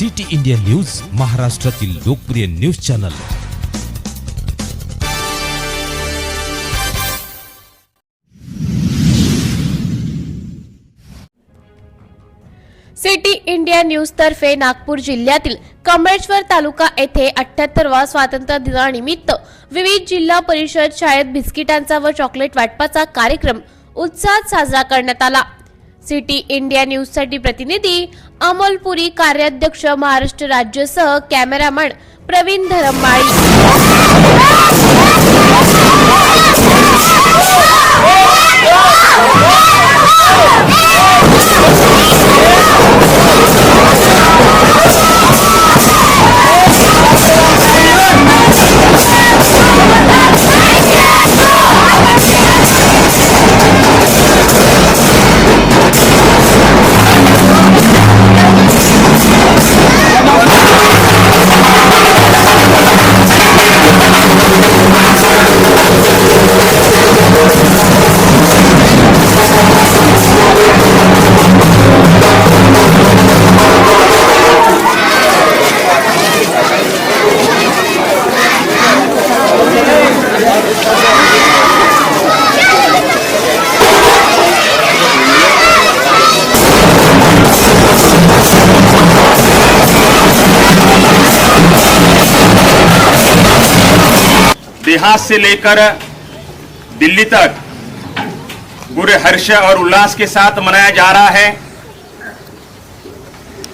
City India news महाराष्ट्रातील लोकप्रिय news channel. City India news तर्फे नागपूर जिल्ह्यातील कमळेश्वर तालुका येथे अठ्याहत्तरवा स्वातंत्र्य दिनानिमित्त विविध जिल्हा परिषद शाळेत बिस्किटांचा व चॉकलेट वाटपाचा कार्यक्रम उत्साहात साजरा करण्यात आला. सिटी इंडिया न्यूजसाठी प्रतिनिधी अमोलपुरी कार्याध्यक्ष महाराष्ट्र राज्यसह कॅमेरामन प्रवीण धरममाळी देहात से लेकर दिल्ली तक पूरे हर्ष और उल्लास के साथ मनाया जा रहा है।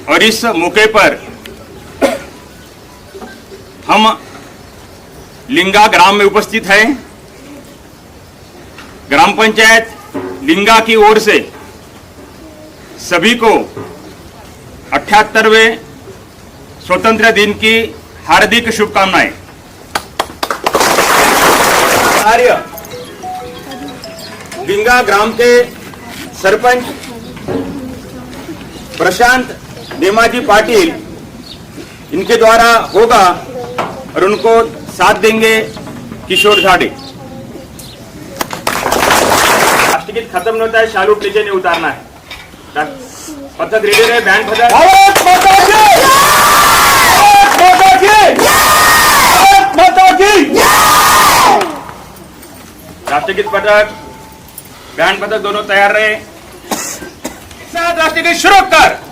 और इस मौके पर हम लिंगा ग्राम में उपस्थित हैं। ग्राम पंचायत लिंगा की ओर से सभी को अठहत्तरवें स्वतंत्र दिन की हार्दिक शुभकामनाएँ। आर्य लिंगा ग्राम के सरपंच प्रशांत नेमाजी पाटिल इनके द्वारा होगा और उनको साथ देंगे किशोर झाड़े। राष्ट्रगीत खत्म नहीं होता है शालू नीचे नहीं उतारना है। पथक रेडियो ने बैंड बजा राष्ट्रगीत पथक बँड पथक दोनों तैयार रहे। राष्ट्रगीत शुरू कर।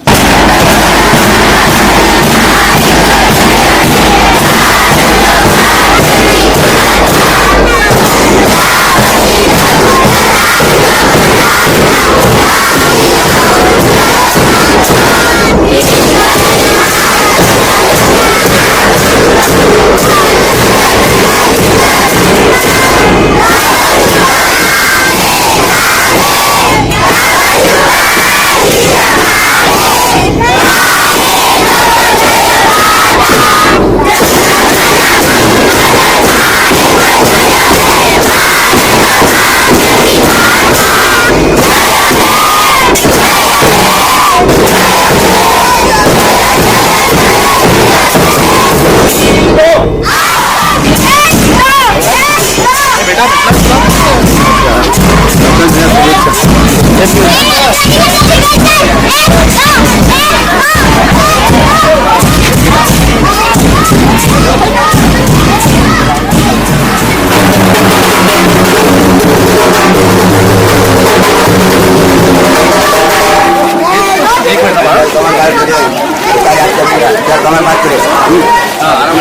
कमल मात्रे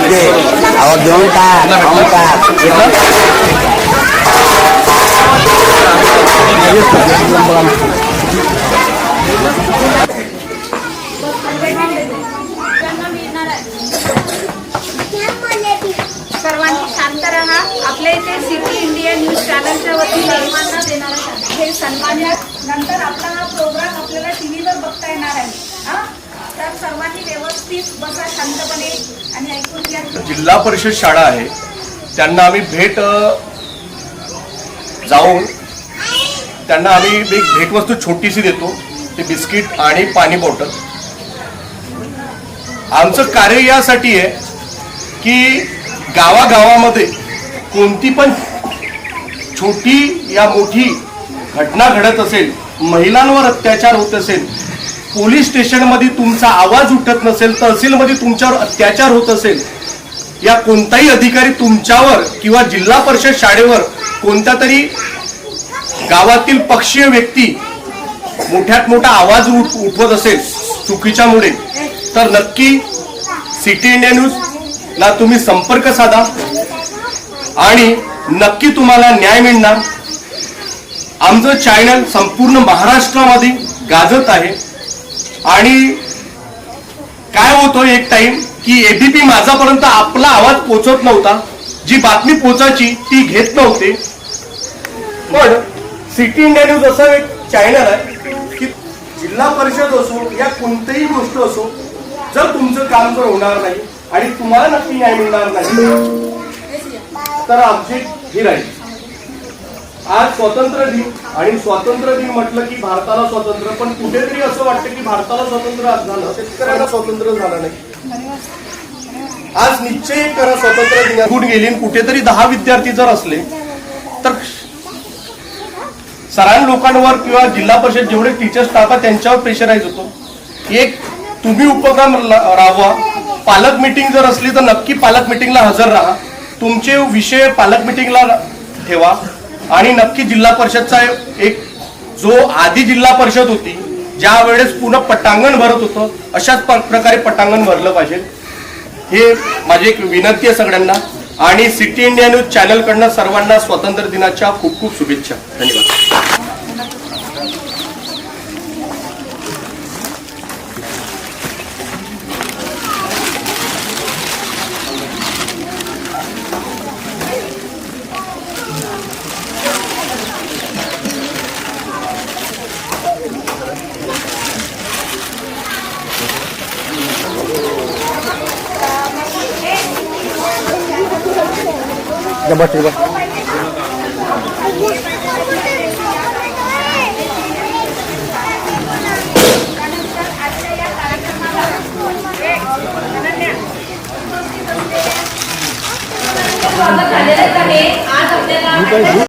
ते अहो घेऊन सर्वांनी शांत राहा. आपल्या इथे सिटी इंडिया न्यूज चॅनलच्या वतीने येणार हे सन्मान्य नंतर आपला हा प्रोग्राम आपल्याला टीव्हीवर बघता येणार आहे. हा? तर सर्वांनी व्यवस्थित बसा शांतपणे आणि ऐकून घ्या. जिल्हा परिषद शाळा आहे. त्यांना आम्ही भेट जाऊन त्यांना आम्ही एक भेटवस्तू छोटीशी देतो. ते बिस्किट आणि पाणी बॉटल. आमचं कार्य यासाठी आहे की गावागावामध्ये कोणती पण छोटी या मोठी घटना घडत असेल महिलांवर अत्याचार होत असेल पोलीस स्टेशनमध्ये तुमचा आवाज उठत नसेल तहसीलमध्ये तुमच्यावर अत्याचार होत असेल या कोणताही अधिकारी तुमच्यावर किंवा जिल्हा परिषद शाळेवर कोणत्या तरी गावातील पक्षीय व्यक्ती मोठ्यात मोठा आवाज उठ उठवत असेल चुकीच्यामुळे तर नक्की सिटी इंडिया न्यूजला तुम्ही संपर्क साधा आणि नक्की तुम्हाला न्याय मिळणार. आमचं चॅनल संपूर्ण महाराष्ट्रामध्ये गाजत आहे. आणि काय होतं एक टाइम की एबीपी माझापर्यंत आपला आवाज पोचत नव्हता. जी बातमी पोचायची ती घेत नव्हते. पण सिटी इंडिया न्यूज असं एक चॅनल आहे की जिल्हा परिषद असो या कोणतीही गोष्ट असो जर तुमचं काम जर होणार नाही आणि तुम्हाला नक्की न्याय मिळणार नाही तर आमचे हे राहील. आज स्वातंत्र्य दिन आणि स्वातंत्र्य दिन म्हटलं की भारताला स्वातंत्र्य पण कुठेतरी असं वाटतं की भारताला स्वातंत्र्य आज झालं. शेतकऱ्याला स्वातंत्र्य झालं नाही. आज निश्चय करा स्वातंत्र्य दिन निघून गेली आणि कुठेतरी दहा विद्यार्थी जर असले तर सरान लोकांवर किंवा जिल्हा परिषद जेवढे टीचर स्टाफ आहे त्यांच्यावर प्रेशराईज होतो. एक तुम्ही उपक्रम राबवा. पालक मिटिंग जर असली तर नक्की पालक मिटिंगला हजर राहा. तुमचे विषय पालक मिटिंगला ठेवा. आणि नक्की जिल्हा परिषदचा एक जो आधी जिल्हा परिषद होती ज्या वेळेस पूर्ण पटांगण भरत होतं अशाच प- प्रकारे पटांगण भरलं पाहिजे. हे माझी एक विनंती आहे सगळ्यांना. आणि सिटी इंडिया न्यूज चॅनलकडनं सर्वांना स्वातंत्र्य दिनाच्या खूप खूप शुभेच्छा. धन्यवाद. स्वागत झालेलंच आहे आज आपल्याला